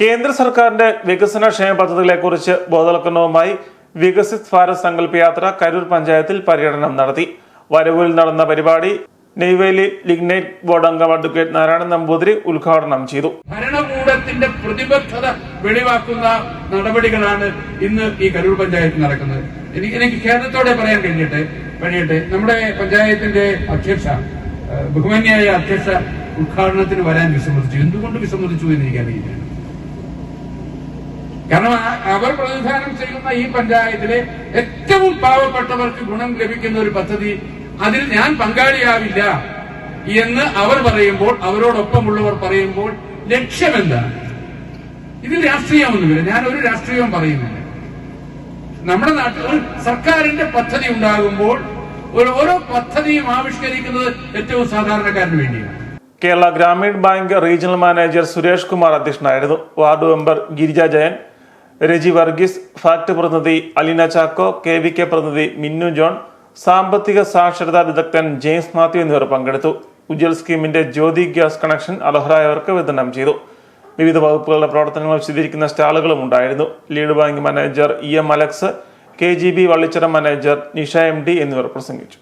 കേന്ദ്ര സർക്കാരിന്റെ വികസന ക്ഷേമ പദ്ധതികളെക്കുറിച്ച് ബോധവൽക്കരണവുമായി വികസിത് ഭാരത് സങ്കല്പ യാത്ര കരൂർ പഞ്ചായത്തിൽ പര്യടനം നടത്തി. വരവൂരിൽ നടന്ന പരിപാടി നെയ്വേലി ലിഗ്നൈറ്റ് ബോർഡ് അംഗം അഡ്വക്കേറ്റ് നാരായണൻ നമ്പൂതിരി ഉദ്ഘാടനം ചെയ്തു. ഭരണകൂടത്തിന്റെ പ്രതിബദ്ധത വെളിവാക്കുന്ന നടപടികളാണ് ഇന്ന് ഈ കരൂർ പഞ്ചായത്തിൽ നടക്കുന്നത്. എനിക്ക് എനിക്ക് ഖേദത്തോടെ പറയാൻ കഴിഞ്ഞിട്ട് കഴിയട്ടെ നമ്മുടെ പഞ്ചായത്തിന്റെ അധ്യക്ഷ ബഹുമാന്യായ അധ്യക്ഷ ഉദ്ഘാടനത്തിന് വരാൻ വിസമ്മതിച്ചു. എന്തുകൊണ്ട് വിസമ്മതിച്ചു എന്ന് എനിക്കറിയില്ല. കാരണം അവർ പ്രതിനിധാനം ചെയ്യുന്ന ഈ പഞ്ചായത്തിലെ ഏറ്റവും പാവപ്പെട്ടവർക്ക് ഗുണം ലഭിക്കുന്ന ഒരു പദ്ധതി അതിൽ ഞാൻ പങ്കാളിയാവില്ല എന്ന് അവർ പറയുമ്പോൾ അവരോടൊപ്പമുള്ളവർ പറയുമ്പോൾ ലക്ഷ്യമെന്താണ്? ഇതിൽ രാഷ്ട്രീയമൊന്നുമില്ല. ഞാൻ ഒരു രാഷ്ട്രീയവും പറയുന്നില്ല. നമ്മുടെ നാട്ടിൽ സർക്കാരിന്റെ പദ്ധതി ഉണ്ടാകുമ്പോൾ ഒരു ഓരോ പദ്ധതിയും ആവിഷ്കരിക്കുന്നത് ഏറ്റവും സാധാരണക്കാരന് വേണ്ടിയാണ്. Kerala Gramin bank regional manager Suresh Kumar അധ്യക്ഷനായിരുന്നു. വാർഡ് മെമ്പർ ഗിരിജ ജയൻ രജി വർഗീസ് ഫാക്ട് പ്രതിനിധി Aleena Chacko K V K പ്രതിനിധി മിന്നു ജോൺ സാമ്പത്തിക സാക്ഷരതാ വിദഗ്ധൻ ജെയിംസ് മാത്യു എന്നിവർ പങ്കെടുത്തു. ഉജ്ജൽ സ്കീമിന്റെ ജ്യോതി ഗ്യാസ് കണക്ഷൻ അർഹരായവർക്ക് വിതരണം ചെയ്തു. വിവിധ വകുപ്പുകളുടെ പ്രവർത്തനങ്ങൾ വിശദീകരിക്കുന്ന സ്റ്റാളുകളും ഉണ്ടായിരുന്നു. Lead bank manager E M Alex K G B Vallichira manager Nisha M D എന്നിവർ പ്രസംഗിച്ചു.